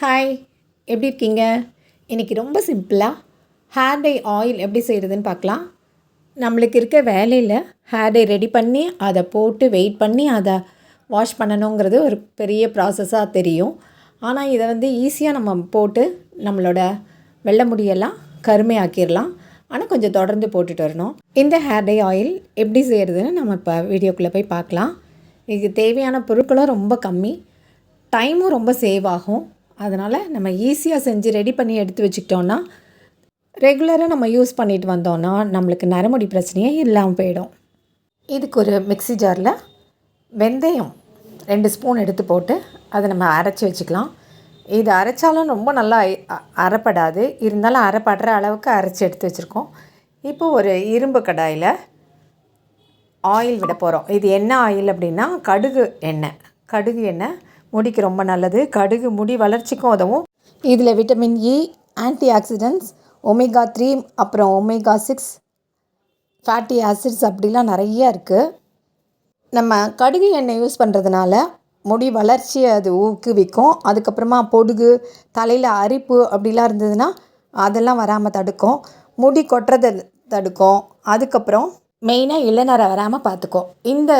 Hi எப்படி இருக்கீங்க? இன்றைக்கி ரொம்ப சிம்பிளாக ஹேர் டை ஆயில் எப்படி செய்கிறதுன்னு பார்க்கலாம். நம்மளுக்கு இருக்க வேலையில் ஹேர் டை ரெடி பண்ணி அதை போட்டு வெயிட் பண்ணி அதை வாஷ் பண்ணணுங்கிறது ஒரு பெரிய ப்ராசஸாக தெரியும். ஆனால் இதை வந்து ஈஸியாக நம்ம போட்டு நம்மளோட வெள்ளை முடியெல்லாம் கருமையாக்கிடலாம் ஆனால் கொஞ்சம் தொடர்ந்து போட்டுட்டு வரணும். இந்த ஹேர் டை ஆயில் எப்படி செய்கிறதுன்னு நம்ம இப்போ வீடியோக்குள்ளே போய் பார்க்கலாம். இதுக்கு தேவையான பொருட்களும் ரொம்ப கம்மி. டைமும் ரொம்ப சேவ் ஆகும். அதனால் நம்ம ஈஸியாக செஞ்சு ரெடி பண்ணி எடுத்து வச்சுக்கிட்டோன்னா ரெகுலராக நம்ம யூஸ் பண்ணிட்டு வந்தோன்னா நம்மளுக்கு நரமுடி பிரச்சனையே இல்லாமல் போயிடும். இதுக்கு ஒரு மிக்ஸி ஜாரில் வெந்தயம் ரெண்டு ஸ்பூன் எடுத்து போட்டு அதை நம்ம அரைச்சி வச்சுக்கலாம். இது அரைச்சாலும் ரொம்ப நல்லா அரைப்படாது. இருந்தாலும் அரைப்படுற அளவுக்கு அரைச்சி எடுத்து வச்சுருக்கோம். இப்போ ஒரு இரும்பு கடாயில் ஆயில் விட போகிறோம் இது என்ன ஆயில் அப்படின்னா கடுகு எண்ணெய். கடுகு எண்ணெய் முடிக்கு ரொம்ப நல்லது. கடுகு முடி வளர்ச்சிக்கும் உதவும். இதில் vitamin E antioxidants omega three அப்புறம் ஒமேகா சிக்ஸ் ஃபேட்டி ஆசிட்ஸ் அப்படிலாம் நிறைய இருக்குது நம்ம கடுகு எண்ணெய் யூஸ் பண்ணுறதுனால முடி வளர்ச்சியை அது ஊக்குவிக்கும். அதுக்கப்புறமா பொடுகு தலையில் அரிப்பு அப்படிலாம் இருந்ததுன்னா அதெல்லாம் வராமல் தடுக்கும். முடி கொட்டுறதை தடுக்கும். அதுக்கப்புறம் மெயினாக இளநரை வராமல் பார்த்துக்கும். இந்த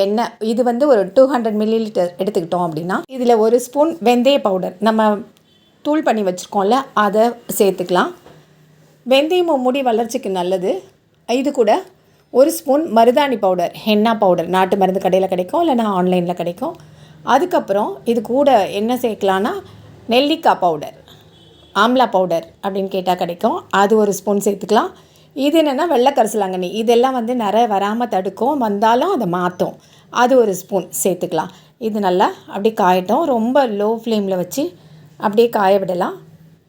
எண்ணெய் இது வந்து ஒரு டூ ஹண்ட்ரட் மில்லி லிட்டர் எடுத்துக்கிட்டோம் அப்படின்னா இதில் ஒரு ஸ்பூன் வெந்தய பவுடர் நம்ம தூள் பண்ணி வச்சுருக்கோம்ல அதை சேர்த்துக்கலாம். வெந்தயமும் முடி வளர்ச்சிக்கு நல்லது. இது கூட ஒரு ஸ்பூன் மருதாணி பவுடர் ஹென்னா பவுடர் நாட்டு மருந்து கடையில் கிடைக்கும் இல்லைனா ஆன்லைனில் கிடைக்கும். அதுக்கப்புறம் இது கூட என்ன சேர்க்கலான்னா நெல்லிக்காய் பவுடர் ஆம்லா பவுடர் அப்படின்னு கேட்டால் கிடைக்கும். அது ஒரு ஸ்பூன் சேர்த்துக்கலாம். இது என்னென்னா வெள்ளைக்கரிசலாங்கண்ணி. இதெல்லாம் வந்து நிறைய வராமல் தடுக்கும். வந்தாலும் அதை மாற்றும் அது ஒரு ஸ்பூன் சேர்த்துக்கலாம். இது நல்லா அப்படியே காயட்டும். ரொம்ப லோ ஃப்ளேமில் வச்சு அப்படியே காய விடலாம்.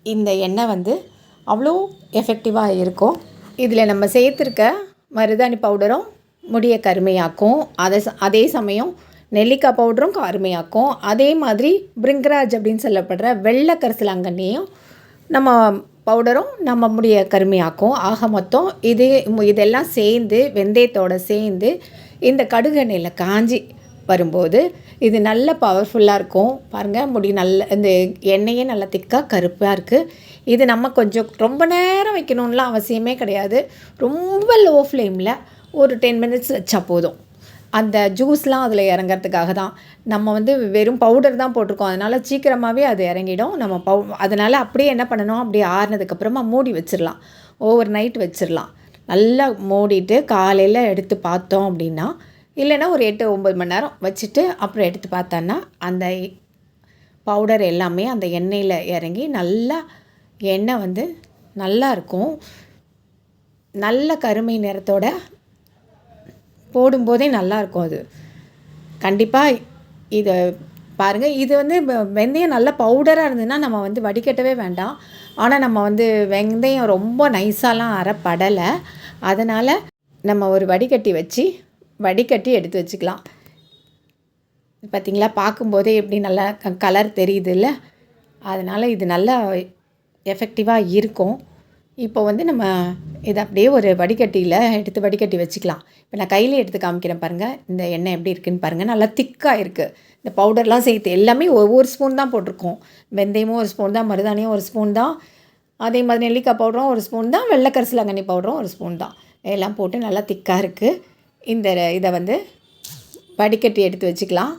இந்த எண்ணெய் வந்து அவ்வளோ எஃபெக்டிவாக இருக்கும். இதில் நம்ம சேர்த்துருக்க மருதாணி பவுடரும் முடியை கருமையாக்கும். அதை ச- அதே சமயம் நெல்லிக்காய் பவுடரும் கருமையாக்கும். அதே மாதிரி பிரிங்கராஜ் அப்படின்னு சொல்லப்படுற வெள்ளை கரிசலாங்கண்ணியும் நம்ம பவுடரும் நம்ம கருமையாக்கும். ஆக மொத்தம் இது இதெல்லாம் சேர்ந்து வெந்தயத்தோட சேர்ந்து இந்த கடுகு எண்ணெயில் காஞ்சி வரும்போது இது நல்ல பவர்ஃபுல்லாக இருக்கும். பாருங்கள் முடி நல்ல இந்த எண்ணெயே நல்லா திக்காக கருப்பாக இருக்குது இது நம்ம கொஞ்சம் ரொம்ப நேரம் வைக்கணும்லாம் அவசியமே கிடையாது. ரொம்ப லோ ஃப்ளேமில் ஒரு டென் மினிட்ஸ் வச்சா போதும். அந்த ஜூஸ்லாம் அதில் இறங்கிறதுக்காக தான் நம்ம வந்து வெறும் பவுடர் தான் போட்டிருக்கோம். அதனால் சீக்கிரமாகவே அது இறங்கிடும். நம்ம பவு அதனால் அப்படியே என்ன பண்ணணும்? அப்படியே ஆறுனதுக்கப்புறமா மூடி வச்சிடலாம் ஓவர் நைட் வச்சிடலாம் நல்லா மூடிட்டு காலையில் எடுத்து பார்த்தோம் அப்படின்னா இல்லைன்னா ஒரு எட்டு ஒம்பது மணி நேரம் வச்சுட்டு அப்புறம் எடுத்து பார்த்தோன்னா அந்த பவுடர் எல்லாமே அந்த எண்ணெயில் இறங்கி நல்லா எண்ணெய் வந்து நல்லா இருக்கும். நல்ல கருமை நிறத்தோட போடும்போதே நல்லாயிருக்கும் அது. கண்டிப்பாக இதை பாருங்கள் இது வந்து வெந்தயம் நல்ல பவுடராக இருந்ததுன்னா நம்ம வந்து வடிகட்டவே வேண்டாம். ஆனால் நம்ம வந்து வெந்தயம் ரொம்ப நைஸாலாம் அரைப்படலை. அதனால் நம்ம ஒரு வடிகட்டி வச்சு வடிகட்டி எடுத்து வச்சுக்கலாம். பார்த்தீங்களா பார்க்கும்போதே எப்படி நல்லா கலர் தெரியுதுல்ல? அதனால் இது நல்லா எஃபெக்டிவாக இருக்கும். இப்போ வந்து நம்ம இதை அப்படியே ஒரு வடிகட்டியில் எடுத்து வடிகட்டி வச்சுக்கலாம். இப்போ நான் கையில் எடுத்து காமிக்கிறேன் பாருங்கள் இந்த எண்ணெய் எப்படி இருக்குதுன்னு பாருங்கள் நல்லா திக்காக இருக்குது இந்த பவுடர்லாம் சேர்த்து எல்லாமே ஒவ்வொரு ஸ்பூன் தான் போட்டிருக்கோம். வெந்தயமும் ஒரு ஸ்பூன் தான் மருதாணியும் ஒரு ஸ்பூன் தான். அதே மாதிரி நெல்லிக்காய் பவுடரும் ஒரு ஸ்பூன் தான். வெள்ளைக்கரிசலாங்கண்ணி பவுடரும் ஒரு ஸ்பூன் தான். எல்லாம் போட்டு நல்லா திக்காக இருக்குது இந்த இதை வந்து வடிகட்டி எடுத்து வச்சுக்கலாம்.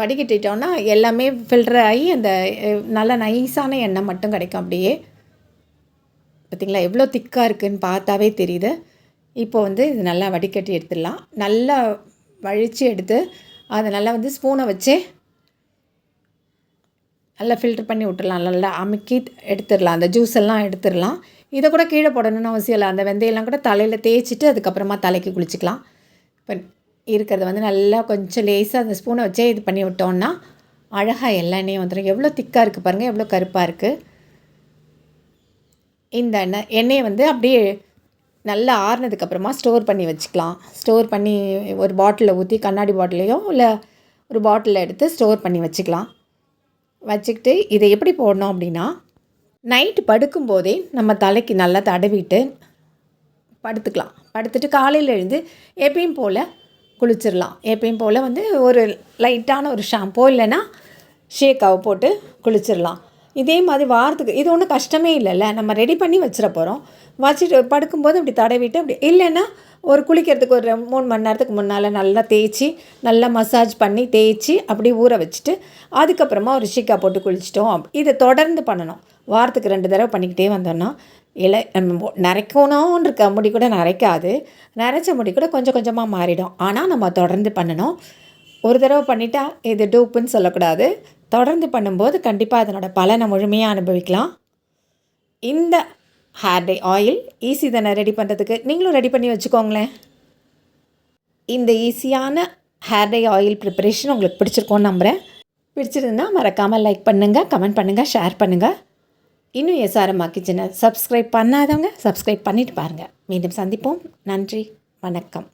வடிகட்டிட்டோன்னா எல்லாமே ஃபில்டர் ஆகி அந்த நல்ல நைஸான எண்ணெய் மட்டும் கிடைக்கும் அப்படியே. பார்த்தீங்களா எவ்வளோ திக்காக இருக்குதுன்னு பார்த்தாவே தெரியுது. இப்போ வந்து இது நல்லா வடிகட்டி எடுத்துடலாம். நல்லா வழித்து எடுத்து அதை நல்லா வந்து ஸ்பூனை வச்சு நல்லா ஃபில்டர் பண்ணி விட்டுடலாம். நல்லா அமுக்கி எடுத்துடலாம். அந்த ஜூஸ் எல்லாம் எடுத்துடலாம். இதை கூட கீழே போடணும்னு அவசியம் இல்லை. அந்த வெந்தயம்லாம் கூட தலையில் தேய்ச்சிட்டு அதுக்கப்புறமா தலைக்கு குளிச்சுக்கலாம். இப்போ இருக்கிறத வந்து நல்லா கொஞ்சம் லேசாக அந்த ஸ்பூனை வச்சே இது பண்ணி விட்டோம்னா அழகாக எல்லா எண்ணெயும் வந்துடும் எவ்வளோ திக்காக இருக்குது பாருங்கள் எவ்வளோ கருப்பாக இருக்குது இந்த எண்ணெய் எண்ணெயை வந்து அப்படியே நல்லா ஆறுனதுக்கப்புறமா ஸ்டோர் பண்ணி வச்சுக்கலாம். ஸ்டோர் பண்ணி ஒரு பாட்டிலில் ஊற்றி கண்ணாடி பாட்டிலையோ இல்லை ஒரு பாட்டிலில் எடுத்து ஸ்டோர் பண்ணி வச்சுக்கலாம். வச்சுக்கிட்டு இதை எப்படி போடணும் அப்படின்னா நைட்டு படுக்கும்போதே நம்ம தலைக்கு நல்லா தடவிட்டு படுத்துக்கலாம். படுத்துட்டு காலையில் எழுந்து எப்பயும் போல் குளிச்சிடலாம் எப்பயும் போல் வந்து ஒரு லைட்டான ஒரு ஷாம்போ இல்லைன்னா ஷேக்காவை போட்டு குளிச்சிடலாம் இதே மாதிரி வாரத்துக்கு இது ஒன்றும் கஷ்டமே இல்லைல்ல. நம்ம ரெடி பண்ணி வச்சிட போகிறோம் வச்சுட்டு படுக்கும்போது அப்படி தடவிட்டு அப்படி இல்லைன்னா ஒரு குளிக்கிறதுக்கு ஒரு மூணு மணி நேரத்துக்கு முன்னால் நல்லா தேய்ச்சி நல்லா மசாஜ் பண்ணி தேய்ச்சி அப்படியே ஊற வச்சுட்டு அதுக்கப்புறமா ஒரு ஷிக்கா போட்டு குளிச்சிட்டோம் இதை தொடர்ந்து பண்ணணும். வாரத்துக்கு ரெண்டு தடவை பண்ணிக்கிட்டே வந்தோம்னா இலை நம்ம நரைக்கணும்னு இருக்க முடி கூட நரைக்காது. நரைச்ச முடி கூட கொஞ்சம் கொஞ்சமாக மாறிடும். ஆனால் நம்ம தொடர்ந்து பண்ணணும். ஒரு தடவை பண்ணிட்டா இது டூப்புன்னு சொல்லக்கூடாது. தொடர்ந்து பண்ணும்போது கண்டிப்பாக அதனோட பலனை முழுமையாக அனுபவிக்கலாம். இந்த ஹேர் டே ஆயில் ஈஸி தானே ரெடி பண்ணுறதுக்கு நீங்களும் ரெடி பண்ணி வச்சுக்கோங்களேன். இந்த ஈஸியான ஹேர் டே ஆயில் ப்ரிப்பரேஷன் உங்களுக்கு பிடிச்சிருக்கோன்னு நம்புகிறேன் பிடிச்சிருந்தா மறக்காமல் லைக் பண்ணுங்கள் கமெண்ட் பண்ணுங்கள் ஷேர் பண்ணுங்கள் இன்னும் எஸ்ஆர்எம்மா கிச்சனை சப்ஸ்கிரைப் பண்ணாதவங்க சப்ஸ்கிரைப் பண்ணிட்டு பாருங்கள் மீண்டும் சந்திப்போம். நன்றி வணக்கம்.